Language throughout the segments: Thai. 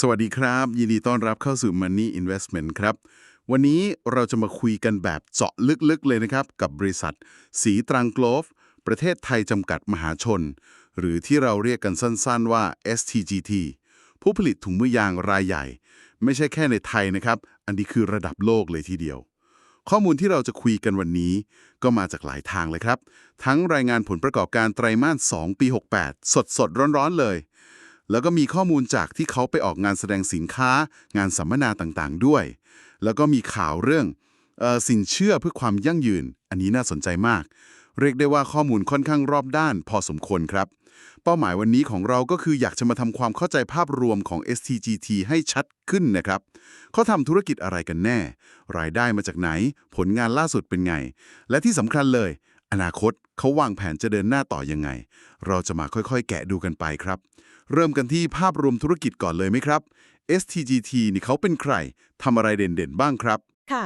สวัสดีครับ ยินดีต้อนรับเข้าสู่ Money Investment ครับ วันนี้เราจะมาคุยกันแบบเจาะลึกๆเลยนะครับ กับบริษัท สีตรังโกลฟ ประเทศไทยจำกัดมหาชน หรือที่เราเรียกกันสั้นๆว่า STGT ผู้ผลิตถุงมือยางรายใหญ่ ไม่ใช่แค่ในไทยนะครับ อันนี้คือระดับโลกเลยทีเดียว ข้อมูลที่เราจะคุยกันวันนี้ ก็มาจากหลายทางเลยครับ ทั้งรายงานผลประกอบการไตรมาส 2 ปี 68 สดสดๆร้อนๆเลย แล้วก็มีข้อมูลจากที่เขาไปออกงานแสดงสินค้า งานสัมมนาต่างๆด้วย แล้วก็มีข่าวเรื่องออสินเชื่อเพื่อความยั่งยืน อันนี้น่าสนใจมาก เรียกได้ว่าข้อมูลค่อนข้างรอบด้าน พอสมควรครับ เป้าหมายวันนี้ของเราก็คืออยากจะมาทำความเข้าใจภาพรวมของ STGT ให้ชัดขึ้นนะครับเขาทำธุรกิจอะไรกันแน่ รายได้มาจากไหน ผลงานล่าสุดเป็นไง และที่สำคัญเลย อนาคตเขาวางแผนจะเดินหน้าต่อยังไง เราจะมาค่อยๆ แกะดูกันไปครับ เริ่มกันที่ภาพรวมธุรกิจก่อนเลยไหมครับ STGT นี่เขาเป็นใครทำอะไรเด่นๆบ้างครับ ค่ะ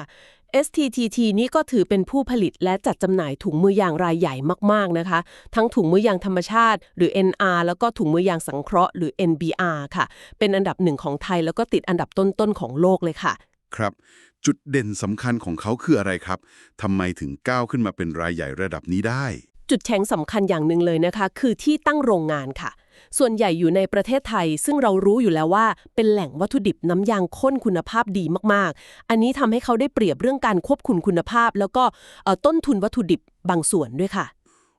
STTT นี่ก็ถือเป็นผู้ผลิตและจัดจำหน่ายถุงมือยางรายใหญ่มาก ๆ นะคะ ทั้งถุงมือยางธรรมชาติ หรือ NR แล้วก็ถุงมือยางสังเคราะห์หรือ NBR ค่ะ เป็นอันดับหนึ่งของไทยแล้วก็ติดอันดับต้น ๆ ของโลกเลยค่ะ ครับ จุดเด่นสำคัญของเขาคืออะไรครับทำไมถึงก้าวขึ้นมาเป็นรายใหญ่ระดับนี้ได้ จุดแข็งสำคัญอย่างหนึ่งเลยนะคะ คือที่ตั้งโรงงานค่ะ ส่วนใหญ่อยู่ในประเทศไทย ซึ่งเรารู้อยู่แล้วว่าเป็นแหล่งวัตถุดิบน้ำยางข้นคุณภาพดีมากๆ อันนี้ทำให้เขาได้เปรียบเรื่องการควบคุมคุณภาพ แล้วก็ต้นทุนวัตถุดิบบางส่วนด้วยค่ะ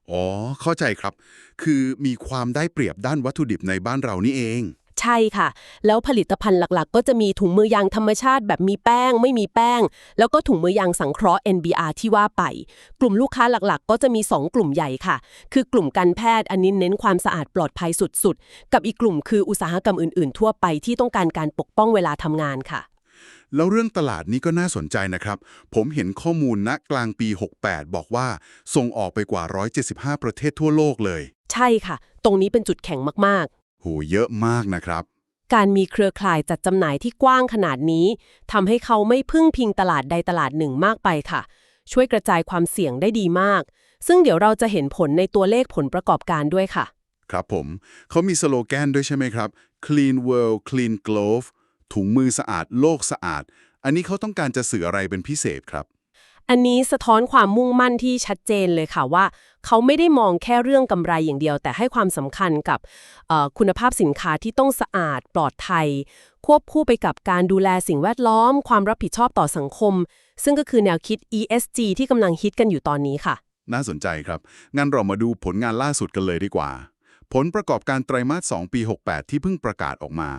อ๋อ เข้าใจครับ คือมีความได้เปรียบด้านวัตถุดิบในบ้านเรานี่เอง ใช่ค่ะ แล้วผลิตภัณฑ์หลักๆ ก็จะมีถุงมือยางธรรมชาติแบบมีแป้ง ไม่มีแป้ง แล้วก็ถุงมือยางสังเคราะห์ NBR ที่ว่าไป กลุ่มลูกค้าหลักๆ ก็จะมี 2 กลุ่มใหญ่ค่ะ คือกลุ่มการแพทย์อันนี้เน้นความสะอาดปลอดภัยสุดๆ กับอีกกลุ่มคืออุตสาหกรรมอื่นๆ ทั่วไปที่ต้องการการปกป้องเวลาทำงานค่ะแล้วเรื่องตลาดนี้ก็น่าสนใจนะครับ ผมเห็นข้อมูลณกลางปี 68 บอกว่า ส่งออกไปกว่า 175 ประเทศทั่วโลกเลย ใช่ค่ะ ตรงนี้เป็นจุดแข็งมากๆโหเยอะมากนะครับ การมีเครือข่ายจัดจำหน่ายที่กว้างขนาดนี้ทำให้เขาไม่พึ่งพิงตลาดใดตลาดหนึ่งมากไปค่ะ ช่วยกระจายความเสี่ยงได้ดีมาก ซึ่งเดี๋ยวเราจะเห็นผลในตัวเลขผลประกอบการด้วยค่ะ ครับผม เขามีสโลแกนด้วยใช่ไหมครับ Clean World Clean Glove ถุงมือสะอาด โลกสะอาด อันนี้เขาต้องการจะสื่ออะไรเป็นพิเศษครับ อันนี้สะท้อนความมุ่งมั่นที่ชัดเจนเลยค่ะว่า เขาไม่ได้มองแค่เรื่องกำไรอย่างเดียว แต่ให้ความสำคัญกับคุณภาพสินค้าที่ต้องสะอาดปลอดภัย ควบคู่ไปกับการดูแลสิ่งแวดล้อม ความรับผิดชอบต่อสังคม ซึ่งก็คือแนวคิด ESG ที่กำลังฮิตกันอยู่ตอนนี้ค่ะ น่าสนใจครับงั้นเรามาดูผลงานล่าสุดกันเลยดีกว่า ผลประกอบการไตรมาส 2 ปี 68 ที่เพิ่งประกาศออกมา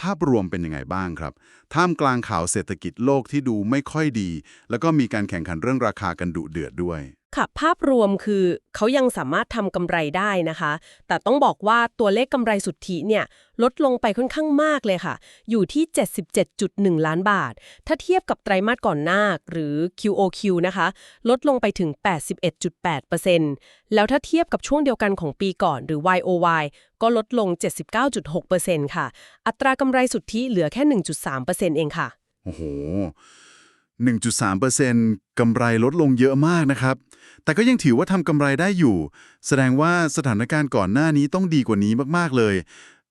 ภาพรวมเป็นยังไงบ้างครับ ท่ามกลางข่าวเศรษฐกิจโลกที่ดูไม่ค่อยดี แล้วก็มีการแข่งขันเรื่องราคากันดุเดือดด้วย ค่ะ ภาพรวมคือเขายังสามารถทำกำไรได้นะคะ แต่ต้องบอกว่าตัวเลขกำไรสุทธิเนี่ยลดลงไปค่อนข้างมากเลยค่ะ อยู่ที่ 77.1 ล้านบาท ถ้าเทียบกับไตรมาสก่อนหน้าหรือ QOQ นะคะ ลดลงไปถึง 81.8%แล้วถ้าเทียบกับช่วงเดียวกันของปีก่อนหรือ YOY ก็ลดลง 79.6%ค่ะ อัตรากำไรสุทธิเหลือแค่ 1.3%เองค่ะ โอ้โห 1.3%กำไรลดลงเยอะมากนะครับ แต่ก็ยังถือว่าทำกำไรได้อยู่ แสดงว่าสถานการณ์ก่อนหน้านี้ต้องดีกว่านี้มากๆเลย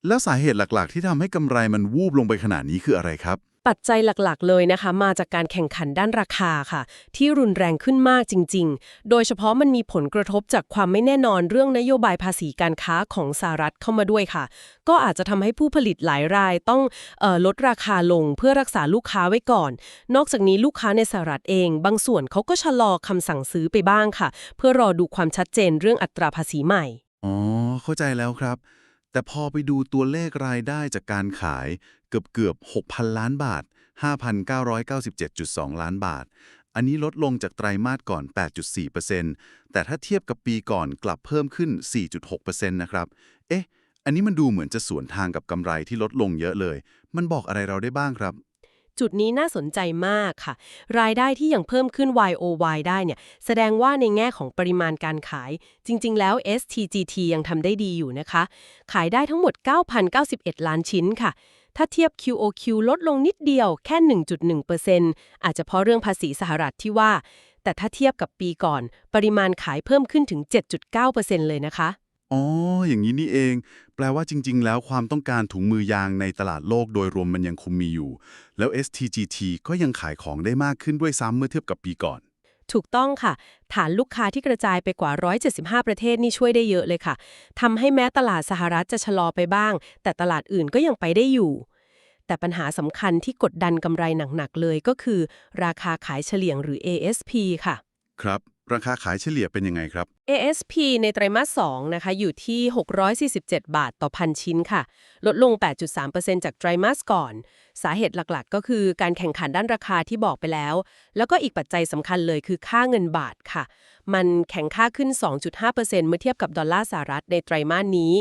แล้วสาเหตุหลักๆ ที่ทำให้กำไรมันวูบลงไปขนาดนี้คืออะไรครับ ปัจจัยหลักๆ เลยนะคะ มาจากการแข่งขันด้านราคาค่ะ ที่รุนแรงขึ้นมากจริง ๆ โดยเฉพาะมันมีผลกระทบจากความไม่แน่นอนเรื่องนโยบายภาษีการค้าของสหรัฐเข้ามาด้วยค่ะ ก็อาจจะทำให้ผู้ผลิตหลายรายต้องออลดราคาลงเพื่อรักษาลูกค้าไว้ก่อน นอกจากนี้ลูกค้าในสหรัฐเอง บางส่วนเขาก็ชะลอคำสั่งซื้อไปบ้างค่ะ เพื่อรอดูความชัดเจนเรื่องอัตราภาษีใหม่อ๋อเข้าใจแล้วครับ แต่พอไปดูตัวเลขรายได้จากการขายเกือบเกือบ 6,000 ล้านบาท 5,997.2 ล้านบาท อันนี้ลดลงจากไตรมาสก่อน 8.4%แต่ถ้าเทียบกับปีก่อนกลับเพิ่มขึ้น 4.6%นะครับ เอ๊ะ อันนี้มันดูเหมือนจะสวนทางกับกำไรที่ลดลงเยอะเลย มันบอกอะไรเราได้บ้างครับ จุดนี้น่าสนใจมากค่ะ รายได้ที่ยังเพิ่มขึ้น YOY ได้เนี่ย แสดงว่าในแง่ของปริมาณการขาย จริง ๆ แล้ว STGT ยังทำได้ดีอยู่นะคะ ขายได้ทั้งหมด 9,091 ล้านชิ้นค่ะ ถ้าเทียบ QOQ ลดลงนิดเดียวแค่ 1.1%อาจจะเพราะเรื่องภาษีสหรัฐที่ว่า แต่ถ้าเทียบกับปีก่อน ปริมาณขายเพิ่มขึ้นถึง 7.9%เลยนะคะ อ๋อ อย่างนี้นี่เอง แปลว่าจริง ๆ แล้วความต้องการถุงมือยางในตลาดโลกโดยรวมมันยังคงมีอยู่ แล้ว STGT ก็ยังขายของได้มากขึ้นด้วยซ้ำเมื่อเทียบกับปีก่อน ถูกต้องค่ะ ฐานลูกค้าที่กระจายไปกว่า 175 ประเทศนี่ช่วยได้เยอะเลยค่ะทำให้แม้ตลาดสหรัฐจะชะลอไปบ้าง แต่ตลาดอื่นก็ยังไปได้อยู่ แต่ปัญหาสำคัญที่กดดันกำไรหนักๆเลยก็คือ ราคาขายเฉลี่ยหรือ ASP ค่ะ ครับ ราคาขายเฉลี่ยเป็นยังไงครับ ASP ในไตรมาส2นะคะอยู่ที่ 647 บาทต่อพันชิ้นค่ะ ลดลง 8.3%จากไตรมาสก่อน สาเหตุหลักๆ ก็คือการแข่งขันด้านราคาที่บอกไปแล้ว แล้วก็อีกปัจจัยสำคัญเลยคือค่าเงินบาทค่ะ มันแข็งค่าขึ้น 2.5%เมื่อเทียบกับดอลลาร์สหรัฐในไตรมาสนี้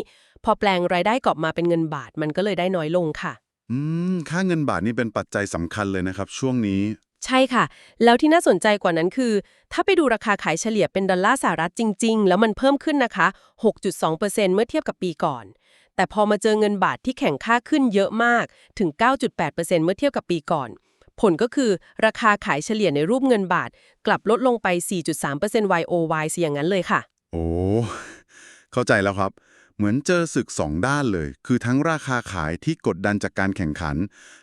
พอแปลงรายได้กลับมาเป็นเงินบาทมันก็เลยได้น้อยลงค่ะ อืม ค่าเงินบาทนี่เป็นปัจจัยสำคัญเลยนะครับ ช่วงนี้ ใช่ค่ะ แล้วที่น่าสนใจกว่านั้นคือ ถ้าไปดูราคาขายเฉลี่ยเป็นดอลลาร์สหรัฐจริง ๆ แล้วมันเพิ่มขึ้นนะคะ 6.2%เมื่อเทียบกับปีก่อน แต่พอมาเจอเงินบาทที่แข่งค่าขึ้นเยอะมากถึง 9.8%เมื่อเทียบกับปีก่อน ผลก็คือราคาขายเฉลี่ยในรูปเงินบาท กลับลดลงไป 4.3% YOY เสียอย่างนั้นเลยค่ะ โอ้เข้าใจแล้วครับเหมือนเจอศึกสองด้านเลย คือทั้งราคาขายที่กดดันจากการแข่งขัน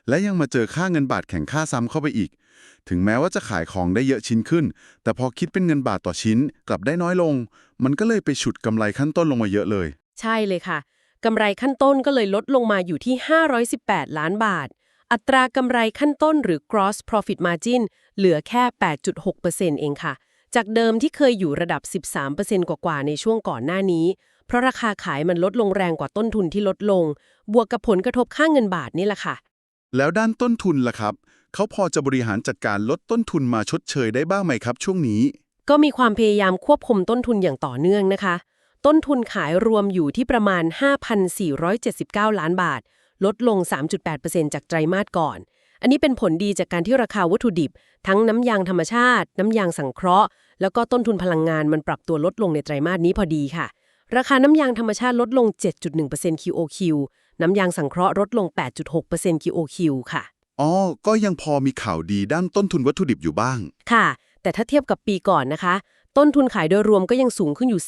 และยังมาเจอค่าเงินบาทแข่งค่าซ้ำเข้าไปอีก ถึงแม้ว่าจะขายของได้เยอะชิ้นขึ้น แต่พอคิดเป็นเงินบาทต่อชิ้นกลับได้น้อยลง มันก็เลยไปฉุดกำไรขั้นต้นลงมาเยอะเลย ใช่เลยค่ะกำไรขั้นต้นก็เลยลดลงมาอยู่ที่ 518 ล้านบาท อัตรากำไรขั้นต้นหรือ gross profit margin เหลือแค่ 8.6%เองค่ะ จากเดิมที่เคยอยู่ระดับ 13%กว่าๆในช่วงก่อนหน้านี้ เพราะราคาขายมันลดลงแรงกว่าต้นทุนที่ลดลง บวกกับผลกระทบค่าเงินบาทนี่แหละค่ะ แล้วด้านต้นทุนล่ะครับ เขาพอจะบริหารจัดการลดต้นทุนมาชดเชยได้บ้างไหมครับ ช่วงนี้ ก็มีความพยายามควบคุมต้นทุนอย่างต่อเนื่องนะคะ ต้นทุนขายรวมอยู่ที่ประมาณ 5,479 ล้านบาท ลดลง 3.8%จากไตรมาสก่อน อันนี้เป็นผลดีจากการที่ราคาวัตถุดิบ ทั้งน้ำยางธรรมชาติ น้ำยางสังเคราะห์ แล้วก็ต้นทุนพลังงานมันปรับตัวลดลงในไตรมาสนี้พอดีค่ะ ราคาน้ำยางธรรมชาติลดลง 7.1% QOQ น้ำยางสังเคราะห์ลดลง 8.6% QOQ ค่ะ อ๋อ ก็ยังพอมีข่าวดีด้านต้นทุนวัตถุดิบอยู่บ้าง ค่ะ แต่ถ้าเทียบกับปีก่อนนะคะ ต้นทุนขายโดยรวมก็ยังสูงขึ้นอยู่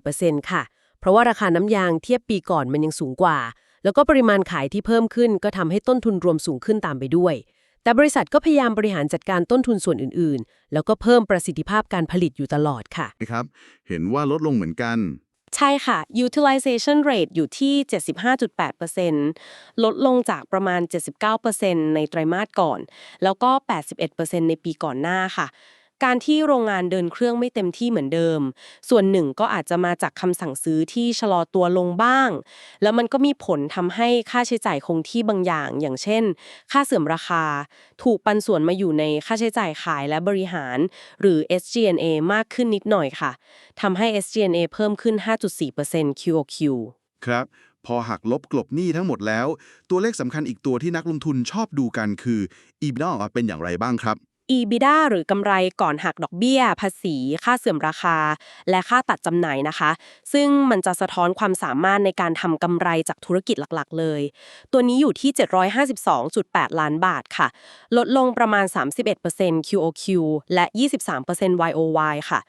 10.4%ค่ะ เพราะว่าราคาน้ำยางเทียบปีก่อนมันยังสูงกว่า แล้วก็ปริมาณขายที่เพิ่มขึ้น ก็ทำให้ต้นทุนรวมสูงขึ้นตามไปด้วย แต่บริษัทก็พยายามบริหารจัดการต้นทุนส่วนอื่น ๆ แล้วก็เพิ่มประสิทธิภาพการผลิตอยู่ตลอดค่ะ นะครับ เห็นว่าลดลงเหมือนกัน ใช่ค่ะ utilization rate อยู่ที่ 75.8%ลดลงจากประมาณ 79%ในไตรมาสก่อน แล้วก็ 81%ในปีก่อนหน้าค่ะ การที่โรงงานเดินเครื่องไม่เต็มที่เหมือนเดิม ส่วนหนึ่งก็อาจจะมาจากคำสั่งซื้อที่ชะลอตัวลงบ้าง แล้วมันก็มีผลทำให้ค่าใช้จ่ายคงที่บางอย่าง อย่างเช่น ค่าเสื่อมราคา ถูกปันส่วนมาอยู่ในค่าใช้จ่ายขายและบริหาร หรือ SG&A มากขึ้นนิดหน่อยค่ะทำให้ SG&A เพิ่มขึ้น 5.4% QOQ ครับพอหักลบกลบหนี้ทั้งหมดแล้ว ตัวเลขสำคัญอีกตัวที่นักลงทุนชอบดูกันคือ EBITDA เป็นอย่างไรบ้างครับ EBITDA หรือกำไรก่อนหักดอกเบี้ย ภาษี ค่าเสื่อมราคา และค่าตัดจำหน่ายนะคะ ซึ่งมันจะสะท้อนความสามารถในการทำกำไรจากธุรกิจหลักๆ เลย ตัวนี้อยู่ที่ 752.8 ล้านบาทค่ะ ลดลงประมาณ 31% QOQ และ 23% YOY ค่ะ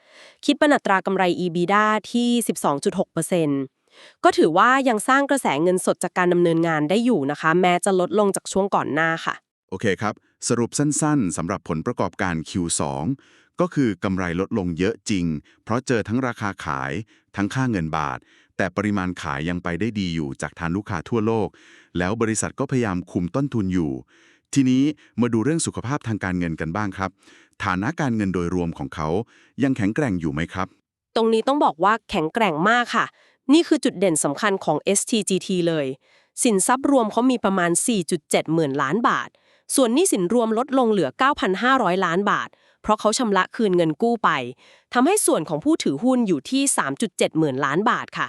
คิดเป็นอัตรากำไร EBITDA ที่ 12.6%ก็ถือว่ายังสร้างกระแสเงินสดจากการดำเนินงานได้อยู่นะคะ แม้จะลดลงจากช่วงก่อนหน้าค่ะ โอเคครับ สรุปสั้นๆสำหรับผลประกอบการ Q2 ก็คือกำไรลดลงเยอะจริง เพราะเจอทั้งราคาขาย ทั้งค่าเงินบาท แต่ปริมาณขายยังไปได้ดีอยู่จากทานลูกค้าทั่วโลก แล้วบริษัทก็พยายามคุมต้นทุนอยู่ ทีนี้มาดูเรื่องสุขภาพทางการเงินกันบ้างครับ ฐานะการเงินโดยรวมของเขายังแข็งแกร่งอยู่ไหมครับ ตรงนี้ต้องบอกว่าแข็งแกร่งมากค่ะ นี่คือจุดเด่นสำคัญของ STGT เลย สินทรัพย์รวมเขามีประมาณ 4.7 หมื่นล้านบาท ส่วนหนี้สินรวมลดลงเหลือ 9,500 ล้านบาท เพราะเขาชำระคืนเงินกู้ไปทำให้ส่วนของผู้ถือหุ้นอยู่ที่ 3.7 หมื่นล้านบาทค่ะ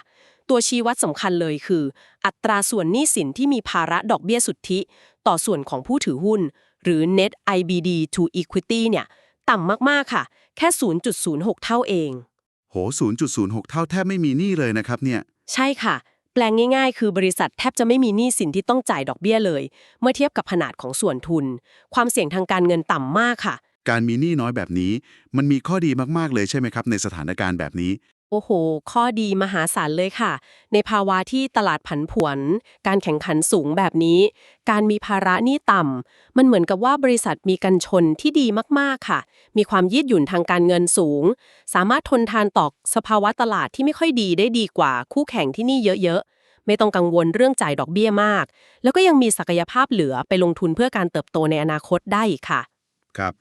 ตัวชี้วัดสำคัญเลยคือ อัตราส่วนหนี้สินที่มีภาระดอกเบี้ยสุทธิ ต่อส่วนของผู้ถือหุ้น หรือ net IBD to equity เนี่ย ต่ำมากๆค่ะ แค่ 0.06 เท่าเอง โห 0.06 เท่าแทบไม่มีหนี้เลยนะครับเนี่ย ใช่ค่ะ แปลงง่ายๆ คือบริษัทแทบจะไม่มีหนี้สินที่ต้องจ่ายดอกเบี้ยเลย เมื่อเทียบกับขนาดของส่วนทุน ความเสี่ยงทางการเงินต่ำมากค่ะ การมีหนี้น้อยแบบนี้ มันมีข้อดีมากๆเลยใช่ไหมครับ ในสถานการณ์แบบนี้ โอ้โห ข้อดีมหาศาลเลยค่ะ ในภาวะที่ตลาดผันผวน การแข่งขันสูงแบบนี้ การมีภาระหนี้ต่ำ มันเหมือนกับว่าบริษัทมีกันชนที่ดีมากๆค่ะ มีความยืดหยุ่นทางการเงินสูง สามารถทนทานต่อสภาวะตลาดที่ไม่ค่อยดีได้ดีกว่าคู่แข่งที่นี่เยอะๆ ไม่ต้องกังวลเรื่องจ่ายดอกเบี้ยมาก แล้วก็ยังมีศักยภาพเหลือไปลงทุนเพื่อการเติบโตในอนาคตได้อีกค่ะ ครับ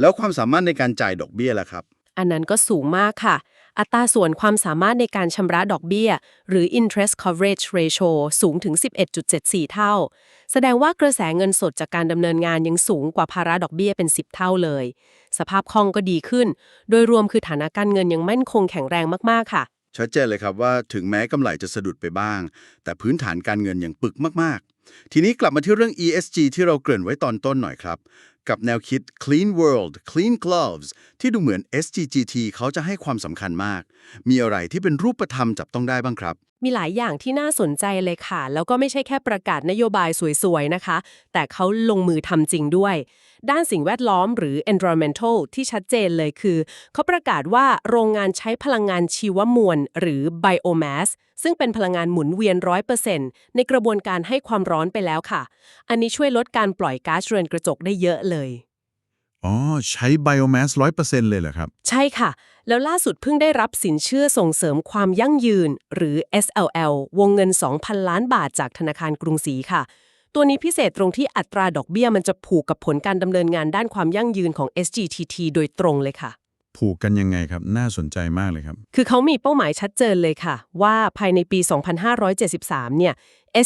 แล้วความสามารถในการจ่ายดอกเบี้ยล่ะครับ อันนั้นก็สูงมากค่ะ อัตราส่วนความสามารถในการชำระดอกเบี้ย หรือ interest coverage ratio สูงถึง 11.74 เท่า แสดงว่ากระแสเงินสดจากการดำเนินงานยังสูงกว่าภาระดอกเบี้ยเป็น 10 เท่าเลย สภาพคล่องก็ดีขึ้น โดยรวมคือฐานะการเงินยังมั่นคงแข็งแรงมากๆค่ะ ชัดเจนเลยครับว่าถึงแม้กำไรจะสะดุดไปบ้าง แต่พื้นฐานการเงินยังปึกมากๆ ทีนี้กลับมาที่เรื่อง ESG ที่เราเกริ่นไว้ตอนต้นหน่อยครับ กับแนวคิด Clean World Clean Gloves ที่ดูเหมือน SGGT เขาจะให้ความสำคัญมาก มีอะไรที่เป็นรูปธรรมจับต้องได้บ้างครับ มีหลายอย่างที่น่าสนใจเลยค่ะ แล้วก็ไม่ใช่แค่ประกาศนโยบายสวยๆนะคะ แต่เขาลงมือทำจริงด้วย ด้านสิ่งแวดล้อมหรือ environmental ที่ชัดเจนเลยคือ เขาประกาศว่าโรงงานใช้พลังงานชีวมวล หรือ biomass ซึ่งเป็นพลังงานหมุนเวียน 100%ในกระบวนการให้ความร้อนไปแล้วค่ะ อันนี้ช่วยลดการปล่อยก๊าซเรือนกระจกได้เยอะเลยอ๋อ ใช้ไบโอแมสร้อยเปอร์เซ็นต์เลยเหรอครับ ใช่ค่ะ แล้วล่าสุดเพิ่งได้รับสินเชื่อส่งเสริมความยั่งยืน หรือ SLL วงเงิน 2,000 ล้านบาทจากธนาคารกรุงศรีค่ะ ตัวนี้พิเศษตรงที่อัตราดอกเบี้ยมันจะผูกกับผลการดำเนินงานด้านความยั่งยืนของ SGTT โดยตรงเลยค่ะ ผูกกันยังไงครับ น่าสนใจมากเลยครับ คือเขามีเป้าหมายชัดเจนเลยค่ะ ว่าภายในปี 2573 เนี่ย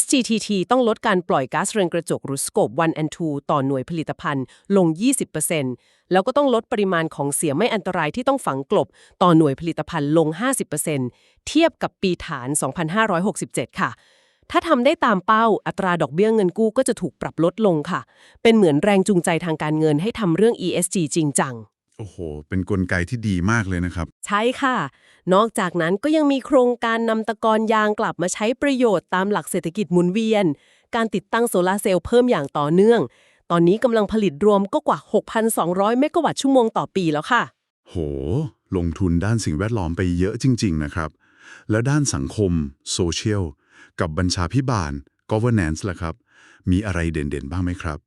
SGTT ต้องลดการปล่อยก๊าซเรือนกระจกหรือ Scope 1 and 2 ต่อหน่วยผลิตภัณฑ์ลง 20%แล้วก็ต้องลดปริมาณของเสียไม่อันตรายที่ต้องฝังกลบ ต่อหน่วยผลิตภัณฑ์ลง 50%เทียบกับปีฐาน 2567 ค่ะ ถ้าทำได้ตามเป้าอัตราดอกเบี้ยเงินกู้ก็จะถูกปรับลดลงค่ะ เป็นเหมือนแรงจูงใจทางการเงินให้ทำเรื่อง ESG จริงจัง โอ้โห เป็นกลไกที่ดีมากเลยนะครับ ใช่ค่ะ นอกจากนั้นก็ยังมีโครงการนำตะกอนยางกลับมาใช้ประโยชน์ตามหลักเศรษฐกิจหมุนเวียน การติดตั้งโซลาร์เซลล์เพิ่มอย่างต่อเนื่อง ตอนนี้กำลังผลิตรวมก็กว่า 6,200 เมกะวัตต์ชั่วโมงต่อปีแล้วค่ะ โห ลงทุนด้านสิ่งแวดล้อมไปเยอะจริง ๆ นะครับ แล้วด้านสังคมโซเชียลกับบัญชาพิบาล governance ล่ะครับ มีอะไรเด่นๆ บ้างไหมครับ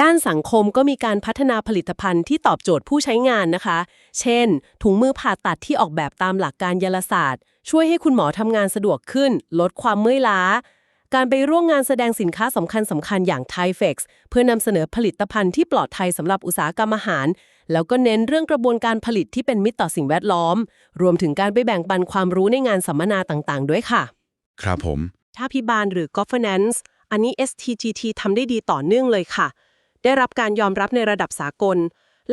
ด้านสังคมก็มีการพัฒนาผลิตภัณฑ์ที่ตอบโจทย์ผู้ใช้งานนะคะ เช่น ถุงมือผ่าตัดที่ออกแบบตามหลักการยลศาสตร์ ช่วยให้คุณหมอทำงานสะดวกขึ้น ลดความเมื่อยล้า การไปร่วมงานแสดงสินค้าสำคัญสำคัญอย่าง t h a i f e x เพื่อนำเสนอผลิตภัณฑ์ที่ปลอดภัยสำหรับอุตสาหกรรมอาหาร แล้วก็เน้นเรื่องกระบวนการผลิตที่เป็นมิตรต่อสิ่งแวดล้อม รวมถึงการไปแบ่งปันความรู้ในงานสัมมนาต่างๆ ด้วยค่ะ ครับผมถ้าพิบาลหรือ governance อันนี้ STGT ทำได้ดีต่อเนื่องเลยค่ะ ได้รับการยอมรับในระดับสากล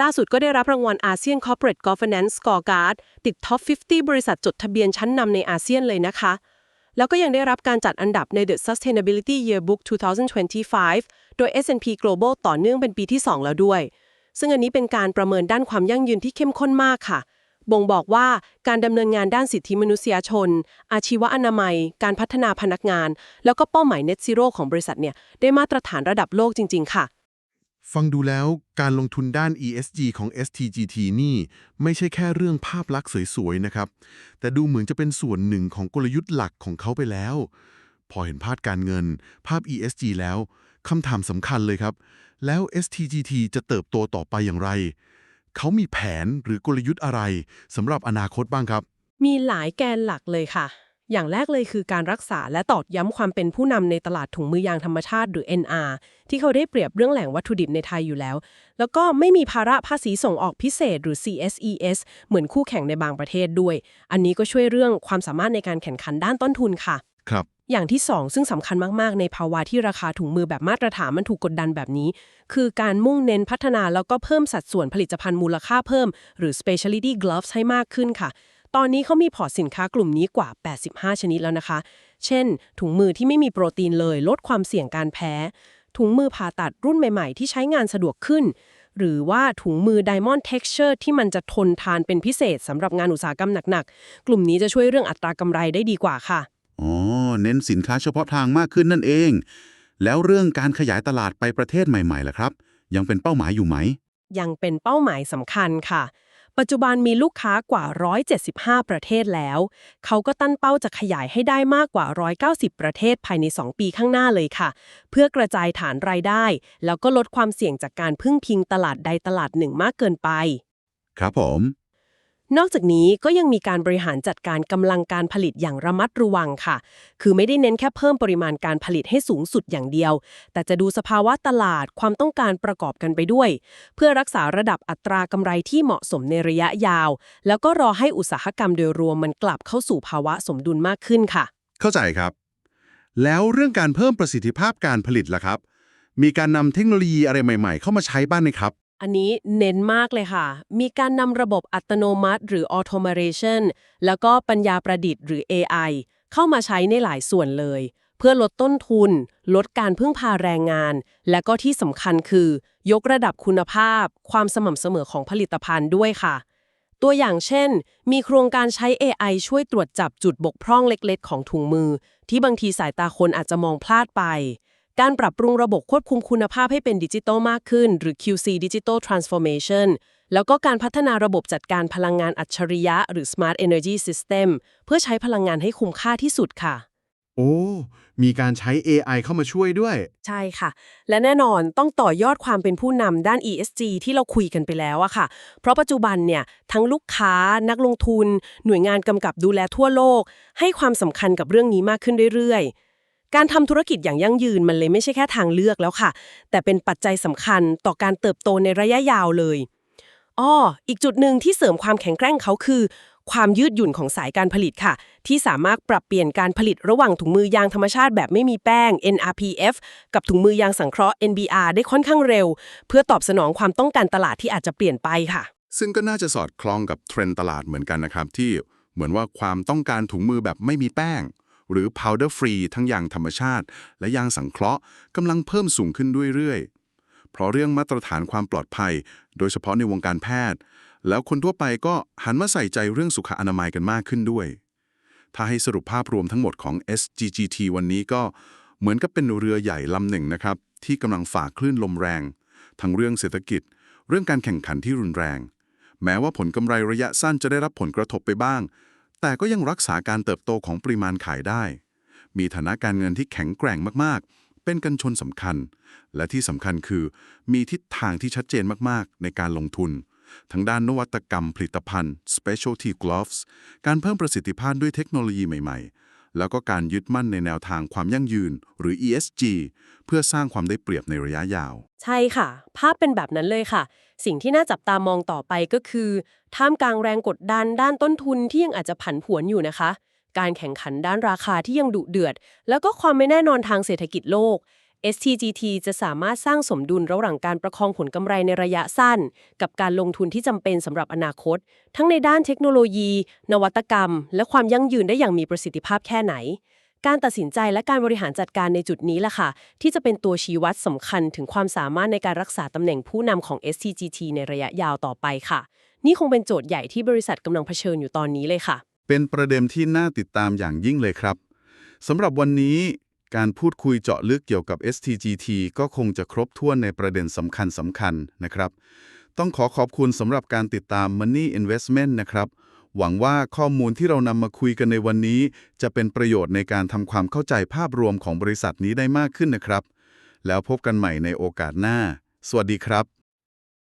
ล่าสุดก็ได้รับรางวัลอาเซียน Corporate Governance Scorecard ติด Top 50 บริษัทจดทะเบียนชั้นนำในอาเซียนเลยนะคะ แล้วก็ยังได้รับการจัดอันดับใน The Sustainability Yearbook 2025 โดย S&P Global ต่อเนื่องเป็นปีที่ 2 แล้วด้วย ซึ่งอันนี้เป็นการประเมินด้านความยั่งยืนที่เข้มข้นมากค่ะบ่งบอกว่าการดำเนินงานด้านสิทธิมนุษยชน อาชีวอนามัย การพัฒนาพนักงาน แล้วก็เป้าหมาย Net Zero ของบริษัทเนี่ย ได้มาตรฐานระดับโลกจริง ๆ ค่ะ ฟังดูแล้วการลงทุนด้าน ESG ของ STGT นี่ ไม่ใช่แค่เรื่องภาพลักษณ์สวย ๆ นะครับ แต่ดูเหมือนจะเป็นส่วนหนึ่งของกลยุทธ์หลักของเขาไปแล้ว พอเห็นภาพการเงิน ภาพ ESG แล้วคำถามสำคัญเลยครับ แล้ว STGT จะเติบโตต่อไปอย่างไร เขามีแผนหรือกลยุทธ์อะไรสำหรับอนาคตบ้างครับ มีหลายแกนหลักเลยค่ะ อย่างแรกเลยคือการรักษาและตอกย้ำความเป็นผู้นำในตลาดถุงมือยางธรรมชาติหรือ NR ที่เขาได้เปรียบเรื่องแหล่งวัตถุดิบในไทยอยู่แล้ว แล้วก็ไม่มีภาระภาษีส่งออกพิเศษหรือ CSES เหมือนคู่แข่งในบางประเทศด้วย อันนี้ก็ช่วยเรื่องความสามารถในการแข่งขันด้านต้นทุนค่ะ ครับ อย่างที่ 2 ซึ่งสำคัญมาก ๆ ในภาวะที่ราคาถุงมือแบบมาตรฐานมันถูกกดดันแบบนี้ คือการมุ่งเน้นพัฒนาแล้วก็เพิ่มสัดส่วนผลิตภัณฑ์มูลค่าเพิ่ม หรือ specialty gloves ให้มากขึ้นค่ะ ตอนนี้เขามีพอร์ตสินค้ากลุ่มนี้กว่า 85 ชนิดแล้วนะคะ เช่น ถุงมือที่ไม่มีโปรตีนเลยลดความเสี่ยงการแพ้ ถุงมือผ่าตัดรุ่นใหม่ๆ ที่ใช้งานสะดวกขึ้น หรือว่าถุงมือ Diamond Texture ที่มันจะทนทานเป็นพิเศษสำหรับงานอุตสาหกรรมหนักๆ กลุ่มนี้จะช่วยเรื่องอัตรากำไรได้ดีกว่าค่ะ อ๋อ เน้นสินค้าเฉพาะทางมากขึ้นนั่นเอง แล้วเรื่องการขยายตลาดไปประเทศใหม่ๆล่ะครับ ยังเป็นเป้าหมายอยู่ไหม ยังเป็นเป้าหมายสำคัญค่ะ ปัจจุบันมีลูกค้ากว่า 175 ประเทศแล้ว เขาก็ตั้นเป้าจะขยายให้ได้มากกว่า 190 ประเทศภายใน 2 ปีข้างหน้าเลยค่ะ เพื่อกระจายฐานรายได้ แล้วก็ลดความเสี่ยงจากการพึ่งพิงตลาดใดตลาดหนึ่งมากเกินไป ครับผม นอกจากนี้ก็ยังมีการบริหารจัดการกำลังการผลิตอย่างระมัดระวังค่ะ คือไม่ได้เน้นแค่เพิ่มปริมาณการผลิตให้สูงสุดอย่างเดียว แต่จะดูสภาวะตลาดความต้องการประกอบกันไปด้วย เพื่อรักษาระดับอัตรากำไรที่เหมาะสมในระยะยาว แล้วก็รอให้อุตสาหกรรมโดยรวมมันกลับเข้าสู่ภาวะสมดุลมากขึ้นค่ะ เข้าใจครับ แล้วเรื่องการเพิ่มประสิทธิภาพการผลิตล่ะครับ มีการนำเทคโนโลยีอะไรใหม่ ๆ เข้ามาใช้บ้างไหมครับ อันนี้เน้นมากเลยค่ะ มีการนำระบบอัตโนมัติ หรือ automation แล้วก็ปัญญาประดิษฐ์หรือ AI เข้ามาใช้ในหลายส่วนเลย เพื่อลดต้นทุน ลดการพึ่งพาแรงงาน และก็ที่สำคัญคือ ยกระดับคุณภาพ ความสม่ำเสมอของผลิตภัณฑ์ด้วยค่ะ ตัวอย่างเช่น มีโครงการใช้ AI ช่วยตรวจจับจุดบกพร่องเล็ก ๆ ของถุงมือ ที่บางทีสายตาคนอาจจะมองพลาดไป การปรับปรุงระบบควบคุมคุณภาพให้เป็นดิจิตอลมากขึ้น หรือ QC Digital Transformation แล้วก็การพัฒนาระบบจัดการพลังงานอัจฉริยะ หรือ Smart Energy System เพื่อใช้พลังงานให้คุ้มค่าที่สุดค่ะ โอ้ มีการใช้ AI เข้ามาช่วยด้วย ใช่ค่ะ และแน่นอนต้องต่อยอดความเป็นผู้นำด้าน ESG ที่เราคุยกันไปแล้วอะค่ะ เพราะปัจจุบันเนี่ย ทั้งลูกค้านักลงทุน หน่วยงานกำกับดูแลทั่วโลก ให้ความสำคัญกับเรื่องนี้มากขึ้นเรื่อยๆ การทำธุรกิจอย่างยั่งยืนมันเลยไม่ใช่แค่ทางเลือกแล้วค่ะ แต่เป็นปัจจัยสำคัญต่อการเติบโตในระยะยาวเลยอ้ออีกจุดหนึ่งที่เสริมความแข็งแกร่งเขาคือ ความยืดหยุ่นของสายการผลิตค่ะ ที่สามารถปรับเปลี่ยนการผลิตระหว่างถุงมือยางธรรมชาติแบบไม่มีแป้ง NRPF กับถุงมือยางสังเคราะห์ NBR ได้ค่อนข้างเร็ว เพื่อตอบสนองความต้องการตลาดที่อาจจะเปลี่ยนไปค่ะ ซึ่งก็น่าจะสอดคล้องกับเทรนด์ตลาดเหมือนกันนะครับที่เหมือนว่าความต้องการถุงมือแบบไม่มีแป้ง หรือ powder free ทั้งยางธรรมชาติ และยางสังเคราะห์กำลังเพิ่มสูงขึ้นเรื่อยๆ เพราะเรื่องมาตรฐานความปลอดภัย โดยเฉพาะในวงการแพทย์ แล้วคนทั่วไปก็หันมาใส่ใจเรื่องสุขอนามัยกันมากขึ้นด้วย ถ้าให้สรุปภาพรวมทั้งหมดของ SGGT วันนี้ก็เหมือนกับเป็นเรือใหญ่ลำหนึ่งนะครับ ที่กำลังฝ่าคลื่นลมแรง ทั้งเรื่องเศรษฐกิจ เรื่องการแข่งขันที่รุนแรง แม้ว่าผลกำไรระยะสั้นจะได้รับผลกระทบไปบ้าง แต่ก็ยังรักษาการเติบโตของปริมาณขายได้ มีฐานะการเงินที่แข็งแกร่งมากๆ เป็นกันชนสำคัญ และที่สำคัญคือ มีทิศทางที่ชัดเจนมากๆ ในการลงทุน ทั้งด้านนวัตกรรมผลิตภัณฑ์ specialty gloves การเพิ่มประสิทธิภาพด้วยเทคโนโลยีใหม่ๆ แล้วก็การยึดมั่นในแนวทางความยั่งยืน หรือ ESG เพื่อสร้างความได้เปรียบในระยะยาว ใช่ค่ะ ภาพเป็นแบบนั้นเลยค่ะ สิ่งที่น่าจับตามองต่อไปก็คือ ท่ามกลางแรงกดดันด้านต้นทุนที่ยังอาจจะผันผวนอยู่นะคะ การแข่งขันด้านราคาที่ยังดุเดือด แล้วก็ความไม่แน่นอนทางเศรษฐกิจโลก STGT จะสามารถสร้างสมดุลระหว่างการประคองผลกำไรในระยะสั้น กับการลงทุนที่จำเป็นสำหรับอนาคต ทั้งในด้านเทคโนโลยี นวัตกรรม และความยั่งยืนได้อย่างมีประสิทธิภาพแค่ไหน การตัดสินใจและการบริหารจัดการในจุดนี้ล่ะค่ะ ที่จะเป็นตัวชี้วัดสำคัญถึงความสามารถในการรักษาตำแหน่งผู้นำของ STGT ในระยะยาวต่อไปค่ะ นี่คงเป็นโจทย์ใหญ่ที่บริษัทกำลังเผชิญอยู่ตอนนี้เลยค่ะ เป็นประเด็นที่น่าติดตามอย่างยิ่งเลยครับสำหรับวันนี้ การพูดคุยเจาะลึกเกี่ยวกับ STGT ก็คงจะครบถ้วนในประเด็นสำคัญสำคัญนะครับ ต้องขอขอบคุณสำหรับการติดตาม Money Investment นะครับ หวังว่าข้อมูลที่เรานำมาคุยกันในวันนี้ จะเป็นประโยชน์ในการทำความเข้าใจภาพรวมของบริษัทนี้ได้มากขึ้นนะครับ แล้วพบกันใหม่ในโอกาสหน้า สวัสดีครับ